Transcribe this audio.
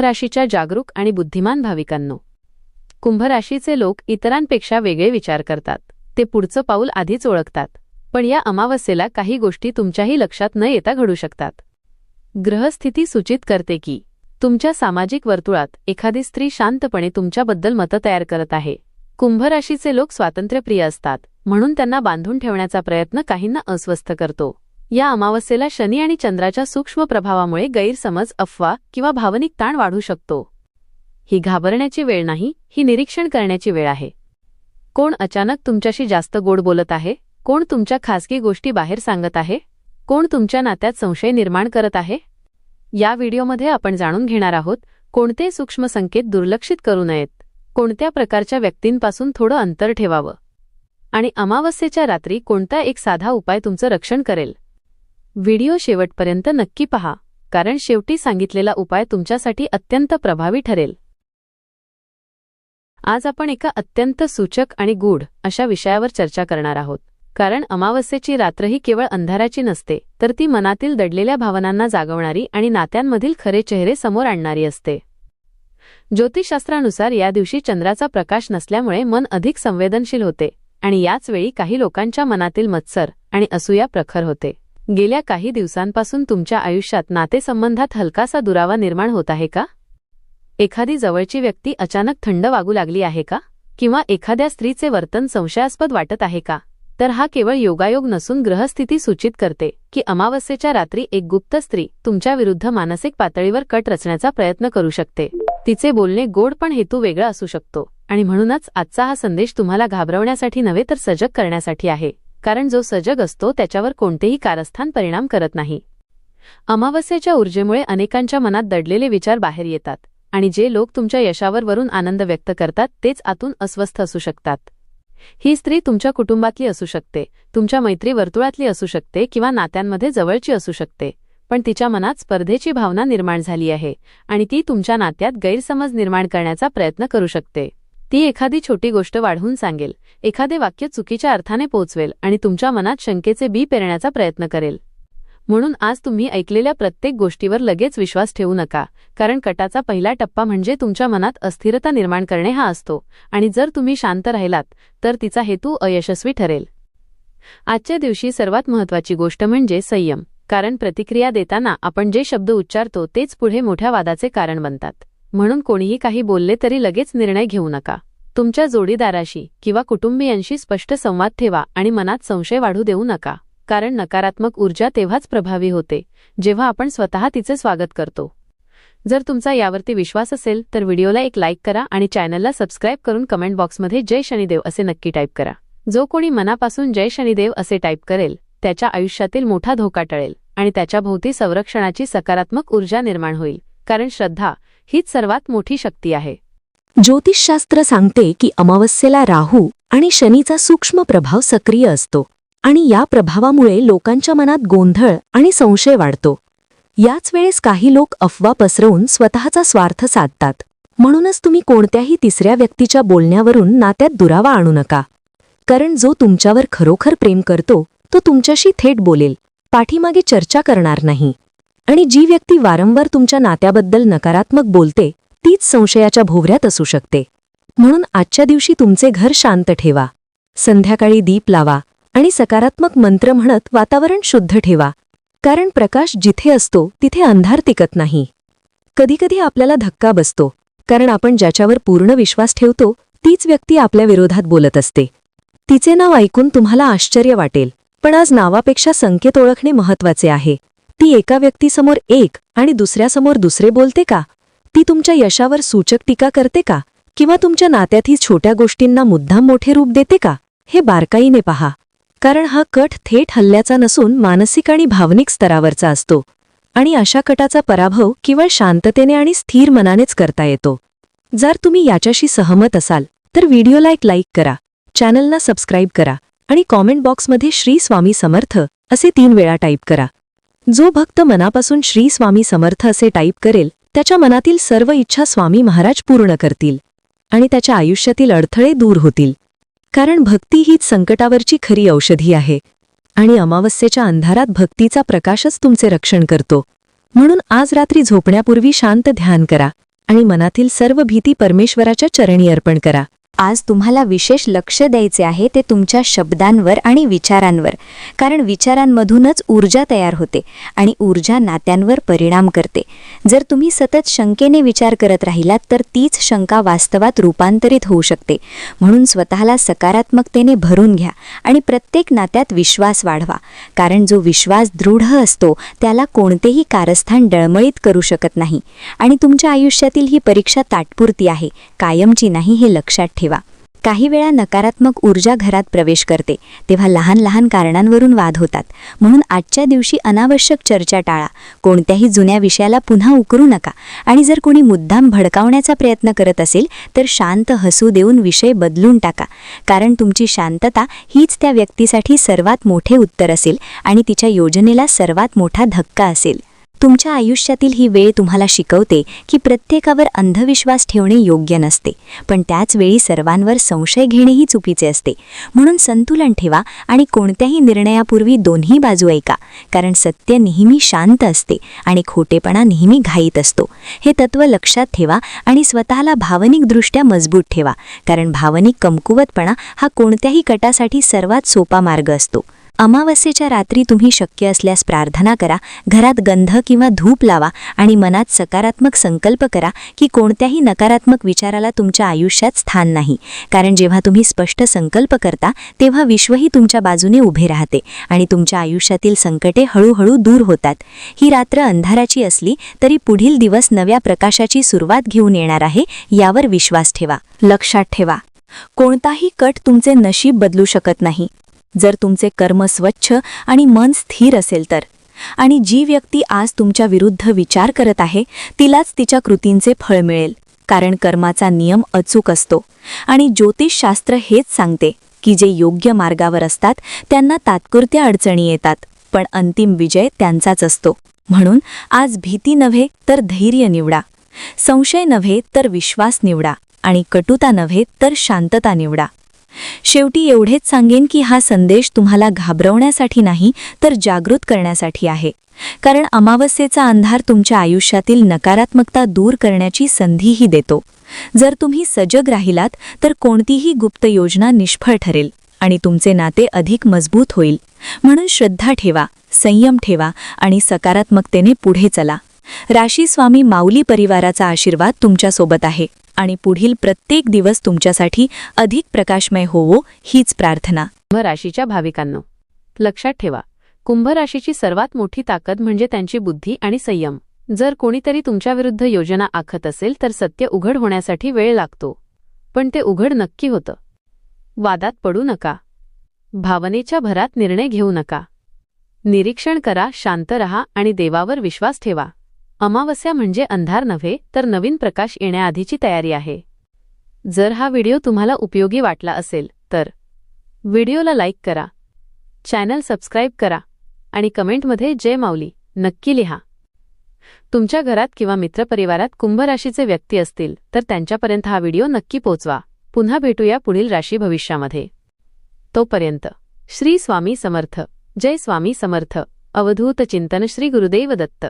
राशीच्या जागरूक आणि बुद्धिमान भाविकांनो. कुंभ राशीचे लोक इतरांपेक्षा वेगळे विचार करतात. ते पुढचं पाऊल आधीच ओळखतात. पण या अमावस्येला काही गोष्टी तुमच्याही लक्षात न येता घडू शकतात. ग्रहस्थिती सूचित करते की तुमच्या सामाजिक वर्तुळात एखादी स्त्री शांतपणे तुमच्याबद्दल मतं तयार करत आहे. कुंभराशीचे लोक स्वातंत्र्यप्रिय असतात म्हणून त्यांना बांधून ठेवण्याचा प्रयत्न काहींना अस्वस्थ करतो. या अमावस्येला शनी आणि चंद्राच्या सूक्ष्म प्रभावामुळे गैरसमज अफवा किंवा भावनिक ताण वाढू शकतो. ही घाबरण्याची वेळ नाही ही निरीक्षण करण्याची वेळ आहे. कोण अचानक तुमच्याशी जास्त गोड बोलत आहे? कोण तुमच्या खासगी गोष्टी बाहेर सांगत आहे? कोण तुमच्या नात्यात संशय निर्माण करत आहे? या व्हिडिओमध्ये आपण जाणून घेणार आहोत कोणते सूक्ष्म संकेत दुर्लक्षित करू नयेत? कोणत्या प्रकारच्या व्यक्तींपासून थोडं अंतर ठेवावं? आणि अमावस्येच्या रात्री कोणता एक साधा उपाय तुमचं रक्षण करेल? व्हिडिओ शेवटपर्यंत नक्की पहा कारण शेवटी सांगितलेला उपाय तुमच्यासाठी अत्यंत प्रभावी ठरेल. आज आपण एका अत्यंत सूचक आणि गूढ अशा विषयावर चर्चा करणार आहोत कारण अमावस्येची रात्र ही केवळ अंधाराची नसते तर ती मनातील दडलेल्या भावनांना जागवणारी आणि नात्यांमधील खरे चेहरे समोर आणणारी असते. ज्योतिषशास्त्रानुसार या दिवशी चंद्राचा प्रकाश नसल्यामुळे मन अधिक संवेदनशील होते आणि याच वेळी काही लोकांच्या मनातील मत्सर आणि असूया प्रखर होते. गेल्या काही दिवसांपासून तुमच्या आयुष्यात नातेसंबंधात हलकासा दुरावा निर्माण होत आहे का? एखादी जवळची व्यक्ती अचानक थंड वागू लागली आहे का? किंवा एखाद्या स्त्रीचे वर्तन संशयास्पद वाटत आहे का? तर हा केवळ योगायोग नसून ग्रहस्थिती सूचित करते की अमावस्येच्या रात्री एक गुप्त स्त्री तुमच्या विरुद्ध मानसिक पातळीवर कट रचण्याचा प्रयत्न करू शकते. तिचे बोलणे गोड पण हेतू वेगळा असू शकतो आणि म्हणूनच आजचा हा संदेश तुम्हाला घाबरवण्यासाठी नव्हे तर सजग करण्यासाठी आहे. कारण जो सजग असतो त्याच्यावर कोणतेही कारस्थान परिणाम करत नाही. अमावस्येच्या ऊर्जेमुळे अनेकांच्या मनात दडलेले विचार बाहेर येतात आणि जे लोक तुमच्या यशावर वरून आनंद व्यक्त करतात तेच आतून अस्वस्थ असू शकतात. ही स्त्री तुमच्या कुटुंबातली असू शकते तुमच्या मैत्री वर्तुळातली असू शकते किंवा नात्यांमध्ये जवळची असू शकते पण तिच्या मनात स्पर्धेची भावना निर्माण झाली आहे आणि ती तुमच्या नात्यात गैरसमज निर्माण करण्याचा प्रयत्न करू शकते. ती एखादी छोटी गोष्ट वाढवून सांगेल एखादे वाक्य चुकीच्या अर्थाने पोचवेल आणि तुमच्या मनात शंकेचे बी पेरण्याचा प्रयत्न करेल. म्हणून आज तुम्ही ऐकलेल्या प्रत्येक गोष्टीवर लगेच विश्वास ठेवू नका कारण कटाचा पहिला टप्पा म्हणजे तुमच्या मनात अस्थिरता निर्माण करणे हा असतो आणि जर तुम्ही शांत राहिलात तर तिचा हेतू अयशस्वी ठरेल. आजच्या दिवशी सर्वात महत्वाची गोष्ट म्हणजे संयम कारण प्रतिक्रिया देताना आपण जे शब्द उच्चारतो तेच पुढे मोठ्या वादाचे कारण बनतात. म्हणून कोणीही काही बोलले तरी लगेच निर्णय घेऊ नका. तुमच्या जोडीदाराशी किंवा कुटुंबियांशी स्पष्ट संवाद ठेवा आणि मनात संशय वाढू देऊ नका. कारण नकारात्मक ऊर्जा तेव्हाच प्रभावी होते जेव्हा आपण स्वतः तिचे स्वागत करतो. जर तुमचा यावरती विश्वास असेल तर व्हिडिओला एक लाईक करा आणि चॅनलला सबस्क्राईब करून कमेंट बॉक्समध्ये जय शनिदेव असे नक्की टाईप करा. जो कोणी मनापासून जय शनिदेव असे टाईप करेल त्याच्या आयुष्यातील मोठा धोका टळेल आणि त्याच्याभोवती संरक्षणाची सकारात्मक ऊर्जा निर्माण होईल. कारण श्रद्धा हीच सर्वात मोठी शक्ती आहे. ज्योतिषशास्त्र सांगते की अमावस्येला राहू आणि शनीचा सूक्ष्म प्रभाव सक्रिय असतो आणि या प्रभावामुळे लोकांच्या मनात गोंधळ आणि संशय वाढतो. याच वेळेस काही लोक अफवा पसरवून स्वतःचा स्वार्थ साधतात. म्हणूनच तुम्ही कोणत्याही तिसऱ्या व्यक्तीच्या बोलण्यावरून नात्यात दुरावा आणू नका. कारण जो तुमच्यावर खरोखर प्रेम करतो तो तुमच्याशी थेट बोलेल. पाठीमागे चर्चा करणार नाही. आणि जी व्यक्ती वारंवार तुमच्या नात्याबद्दल नकारात्मक बोलते तीच संशयाच्या भोवऱ्यात असू शकते. म्हणून आजच्या दिवशी तुमचे घर शांत ठेवा. संध्याकाळी दीप लावा आणि सकारात्मक मंत्र म्हणत वातावरण शुद्ध ठेवा. कारण प्रकाश जिथे असतो तिथे अंधार टिकत नाही. कधीकधी आपल्याला धक्का बसतो. कारण आपण ज्याच्यावर पूर्ण विश्वास ठेवतो तीच व्यक्ती आपल्या विरोधात बोलत असते. तिचे नाव ऐकून तुम्हाला आश्चर्य वाटेल. पण आज नावापेक्षा संकेत ओळखणे महत्त्वाचे आहे. ती एका व्यक्तीसमोर एक आणि दुसऱ्यासमोर दुसरे बोलते का? ती तुमच्या यशावर सूचक टीका करते का? किंवा तुमच्या नात्यातही छोट्या गोष्टींना मुद्दाम मोठे रूप देते का? हे बारकाईने पहा. कारण हा कट थेट हल्ल्याचा नसून मानसिक आणि भावनिक स्तरावरचा असतो आणि अशा कटाचा पराभव केवळ शांततेने आणि स्थिर मनानेच करता येतो. जर तुम्ही याच्याशी सहमत असाल तर व्हिडिओला एक लाईक करा चॅनलला सबस्क्राईब करा आणि कॉमेंट बॉक्समध्ये श्री स्वामी समर्थ असे तीन वेळा टाईप करा. जो भक्त मनापासून श्री स्वामी समर्थ असे टाईप करेल त्याच्या मनातील सर्व इच्छा स्वामी महाराज पूर्ण करतील आणि त्याच्या आयुष्यातील अडथळे दूर होतील. कारण भक्ती हीच संकटावरची खरी औषधी आहे आणि अमावस्येच्या अंधारात भक्तीचा प्रकाशच तुमचे रक्षण करतो. म्हणून आज रात्री झोपण्यापूर्वी शांत ध्यान करा आणि मनातील सर्व भीती परमेश्वराच्या चरणी अर्पण करा. आज तुम्हाला विशेष लक्ष द्यायचे आहे ते तुमच्या शब्दांवर आणि विचारांवर. कारण विचारांमधूनच ऊर्जा तयार होते आणि ऊर्जा नात्यांवर परिणाम करते. जर तुम्ही सतत शंकेने विचार करत राहिलात तर तीच शंका वास्तवात रूपांतरित होऊ शकते. म्हणून स्वतःला सकारात्मकतेने भरून घ्या आणि प्रत्येक नात्यात विश्वास वाढवा. कारण जो विश्वास दृढ असतो त्याला कोणतेही कारस्थान डळमळीत करू शकत नाही. आणि तुमच्या आयुष्यातील ही परीक्षा तात्पुरती आहे. कायमची नाही हे लक्षात ठेवा. काही वेळा नकारात्मक ऊर्जा घरात प्रवेश करते तेव्हा लहान लहान कारणांवरून वाद होतात. म्हणून आजच्या दिवशी अनावश्यक चर्चा टाळा. कोणत्याही जुन्या विषयाला पुन्हा उकरू नका. आणि जर कोणी मुद्दाम भडकावण्याचा प्रयत्न करत असेल तर शांत हसू देऊन विषय बदलून टाका. कारण तुमची शांतता हीच त्या व्यक्तीसाठी सर्वात मोठे उत्तर असेल आणि तिच्या योजनेला सर्वात मोठा धक्का असेल. तुमच्या आयुष्यातील ही वेळ तुम्हाला शिकवते की प्रत्येकावर अंधविश्वास ठेवणे योग्य नसते. पण त्याच वेळी सर्वांवर संशय घेणेही चुकीचे असते. म्हणून संतुलन ठेवा आणि कोणत्याही निर्णयापूर्वी दोन्ही बाजू ऐका. कारण सत्य नेहमी शांत असते आणि खोटेपणा नेहमी घाईत असतो. हे तत्व लक्षात ठेवा आणि स्वतःला भावनिकदृष्ट्या मजबूत ठेवा. कारण भावनिक कमकुवतपणा हा कोणत्याही कटासाठी सर्वात सोपा मार्ग असतो. अमावस्येच्या रात्री तुम्ही शक्य असल्यास प्रार्थना करा घरात गंध किंवा धूप लावा आणि मनात सकारात्मक संकल्प करा की कोणत्याही नकारात्मक विचाराला तुमच्या आयुष्यात स्थान नाही. कारण जेव्हा तुम्ही स्पष्ट संकल्प करता तेव्हा विश्वही तुमच्या बाजूने उभे राहते आणि तुमच्या आयुष्यातील संकटे हळूहळू दूर होतात. ही रात्र अंधाराची असली तरी पुढील दिवस नव्या प्रकाशाची सुरुवात घेऊन येणार आहे यावर विश्वास ठेवा. लक्षात ठेवा. कोणताही कट तुमचे नशीब बदलू शकत नाही. जर तुमचे कर्म स्वच्छ आणि मन स्थिर असेल तर. आणि जी व्यक्ती आज तुमच्या विरुद्ध विचार करत आहे तिलाच तिच्या कृतींचे फळ मिळेल कारण कर्माचा नियम अचूक असतो. आणि ज्योतिषशास्त्र हेच सांगते की जे योग्य मार्गावर असतात त्यांना तात्पुरत्या अडचणी येतात पण अंतिम विजय त्यांचाच असतो. म्हणून आज भीती नव्हे तर धैर्य निवडा. संशय नव्हे तर विश्वास निवडा. आणि कटुता नव्हे तर शांतता निवडा. शेवटी एवढेच सांगेन की हा संदेश तुम्हाला घाबरवण्यासाठी नाही तर जागृत करण्यासाठी आहे. कारण अमावस्येचा अंधार तुमच्या आयुष्यातील नकारात्मकता दूर करण्याची संधीही देतो. जर तुम्ही सजग राहिलात तर कोणतीही गुप्त योजना निष्फळ ठरेल आणि तुमचे नाते अधिक मजबूत होईल. म्हणून श्रद्धा ठेवा संयम ठेवा आणि सकारात्मकतेने पुढे चला. राशी स्वामी माऊली परिवाराचा आशीर्वाद तुमच्यासोबत आहे. आणि पुढील प्रत्येक दिवस तुमच्यासाठी अधिक प्रकाशमय होवो हीच प्रार्थना. कुंभ राशीच्या भाविकांनो लक्षात ठेवा कुंभ राशीची सर्वात मोठी ताकद म्हणजे त्यांची बुद्धी आणि संयम. जर कोणीतरी तुमच्याविरुद्ध योजना आखत असेल तर सत्य उघड होण्यासाठी वेळ लागतो. पण ते उघड नक्की होतं. वादात पडू नका. भावनेच्या भरात निर्णय घेऊ नका. निरीक्षण करा शांत रहा आणि देवावर विश्वास ठेवा. अमावस्या म्हणजे अंधार नव्हे तर नवीन प्रकाश येण्याआधीची तयारी आहे. जर हा व्हिडिओ तुम्हाला उपयोगी वाटला असेल तर व्हिडिओला लाईक करा चॅनल सबस्क्राईब करा आणि कमेंटमध्ये जय माऊली नक्की लिहा. तुमच्या घरात किंवा मित्रपरिवारात कुंभ राशीचे व्यक्ती असतील तर त्यांच्यापर्यंत हा व्हिडिओ नक्की पोचवा. पुन्हा भेटूया पुढील राशी भविष्यामध्ये. तोपर्यंत श्री स्वामी समर्थ. जय स्वामी समर्थ. अवधूत चिंतन श्री गुरुदेव दत्त.